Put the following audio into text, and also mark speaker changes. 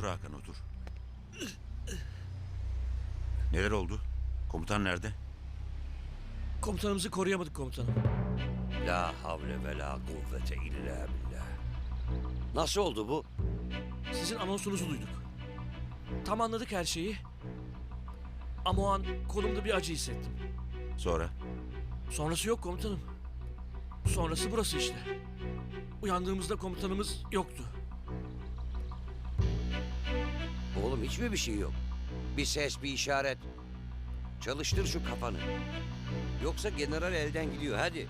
Speaker 1: Otur Hakan otur. Neler oldu? Komutan nerede?
Speaker 2: Komutanımızı koruyamadık komutanım.
Speaker 3: La havle ve la kuvvete illa billah. Nasıl oldu bu?
Speaker 2: Sizin anonsunuzu duyduk. Tam anladık her şeyi. Ama o an kolumda bir acı hissettim.
Speaker 1: Sonra?
Speaker 2: Sonrası yok komutanım. Sonrası burası işte. Uyandığımızda komutanımız yoktu.
Speaker 3: Oğlum hiç mi bir şey yok? Bir ses, bir işaret. Çalıştır şu kafanı. Yoksa general elden gidiyor hadi.